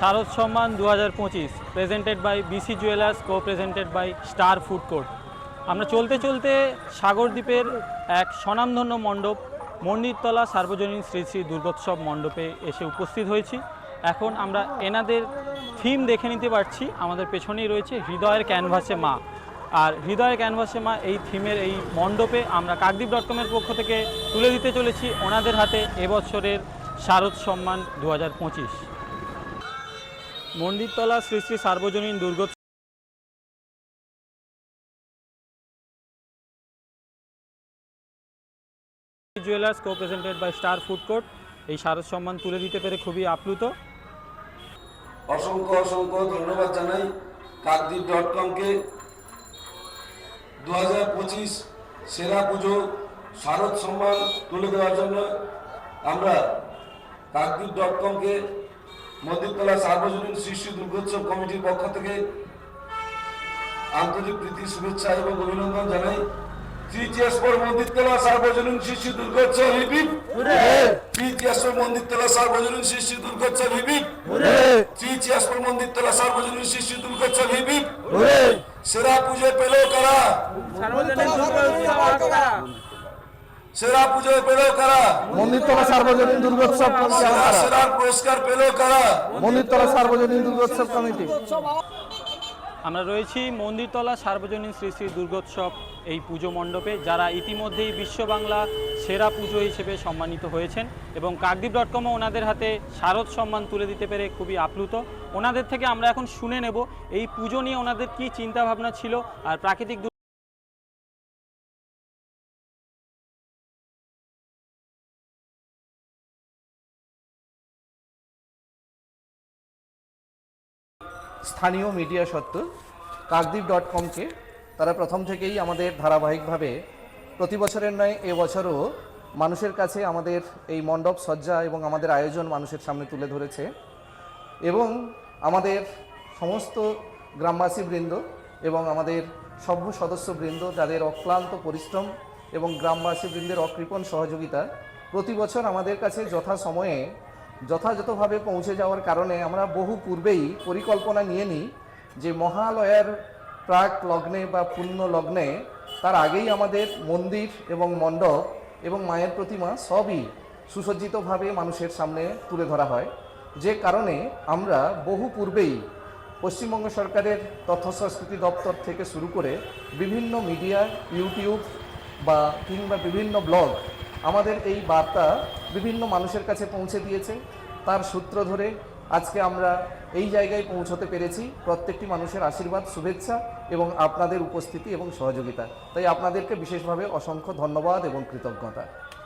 শারদ সম্মান দু হাজার পঁচিশ presented by B C jewellers co presented by star food court আমরা চলতে চলতে সাগরদ্বীপের এক স্বনামধন্য মণ্ডপ, মন্দিরতলা সার্বজনীন শ্রী শ্রী দুর্গোৎসব মণ্ডপে এসে উপস্থিত হয়েছি। এখন আমরা এনাদের থিম দেখে নিতে পারছি। আমাদের পেছনেই রয়েছে হৃদয়ের ক্যানভাসে মা। আর হৃদয়ের ক্যানভাসে মা এই থিমের এই মণ্ডপে আমরা কাকদ্বীপ ডট কমের পক্ষ থেকে তুলে দিতে চলেছি ওনাদের হাতে এবছরের শারদ সম্মান দু হাজার পঁচিশ। মন্দিরতলা শ্রী শ্রী সার্বজনীন Durgotsav jewellers co presented by star food court এই শারদ সম্মান তুলে দিতে পেরে খুবই আপ্লুত। অসংখ্য অসংখ্য ধন্যবাদ জানাই কাকদ্বীপ ডট কমকে দু হাজার পঁচিশ সেরা পুজো শারদ সম্মান তুলে দেওয়ার জন্য আমরা কাকদ্বীপ ডট কমকে মন্দিরতলা সার্বজনীন শিশু দুর্গোৎসব কমিটির পক্ষ থেকে আন্তরিক প্রীতি শুভেচ্ছা এবং অভিনন্দন জানাই। ফর মন্দিরতলা সার্বজনীন শিশু দুর্গোৎসব হিবিপ থ্রি মন্দিরতলা সার্বজনীন শিশু দুর্গোৎসব হিবিপ থ্রি মন্দিরতলা সার্বজনীন শিশু দুর্গোৎসব হিবিপ সেরা পুজো পেল কারা? সেরা পুজো পেল কারা? মন্দিরতলা সার্বজনীন দুর্গোৎসব কমিটি সেরা পুরস্কার পেল কারা? মন্দিরতলা সার্বজনীন দুর্গোৎসব কমিটি। আমরা রয়েছি মন্দিরতলা সার্বজনীন শ্রী শ্রী দুর্গোৎসব এই পুজো মণ্ডপে যারা ইতিমধ্যেই বিশ্ব বাংলা সেরা পুজো হিসেবে সম্মানিত হয়েছেন এবং কাকদ্বীপ ডট কমও ওনাদের হাতে শারদ সম্মান তুলে দিতে পেরে খুবই আপ্লুত। ওনাদের থেকে আমরা এখন শুনে নেব এই পুজো নিয়ে ওনাদের কী চিন্তাভাবনা ছিল আর প্রাকৃতিক স্থানীয় মিডিয়া সত্ত্বেও কাকদ্বীপ ডট কমকে তারা প্রথম থেকেই আমাদের ধারাবাহিকভাবে প্রতি বছরের নয় এবছরও মানুষের কাছে আমাদের এই মণ্ডপ সজ্জা এবং আমাদের আয়োজন মানুষের সামনে তুলে ধরেছে এবং আমাদের সমস্ত গ্রামবাসী বৃন্দ এবং আমাদের সভ্য সদস্যবৃন্দ, যাদের অক্লান্ত পরিশ্রম এবং গ্রামবাসী বৃন্দের অকৃপণ সহযোগিতা প্রতি বছর আমাদের কাছে যথা সময়ে যথাযথভাবে পৌঁছে যাওয়ার কারণে আমরা বহু পূর্বেই পরিকল্পনা নিয়ে নিই যে মহালয়ার প্রাক লগ্নে বা পূর্ণ লগ্নে তার আগেই আমাদের মন্দির এবং মণ্ডপ এবং মায়ের প্রতিমা সবই সুসজ্জিতভাবে মানুষের সামনে তুলে ধরা হয়। যে কারণে আমরা বহু পূর্বেই পশ্চিমবঙ্গ সরকারের তথ্য সংস্কৃতি দপ্তর থেকে শুরু করে বিভিন্ন মিডিয়া, ইউটিউব বা কিংবা বিভিন্ন ব্লগ আমাদের এই বার্তা বিভিন্ন মানুষের কাছে পৌঁছে দিয়েছে তার সূত্র ধরে আজকে আমরা এই জায়গায় পৌঁছতে পেরেছি। প্রত্যেকটি মানুষের আশীর্বাদ, শুভেচ্ছা এবং আপনাদের উপস্থিতি এবং সহযোগিতা। তাই আপনাদেরকে বিশেষভাবে অসংখ্য ধন্যবাদ এবং কৃতজ্ঞতা।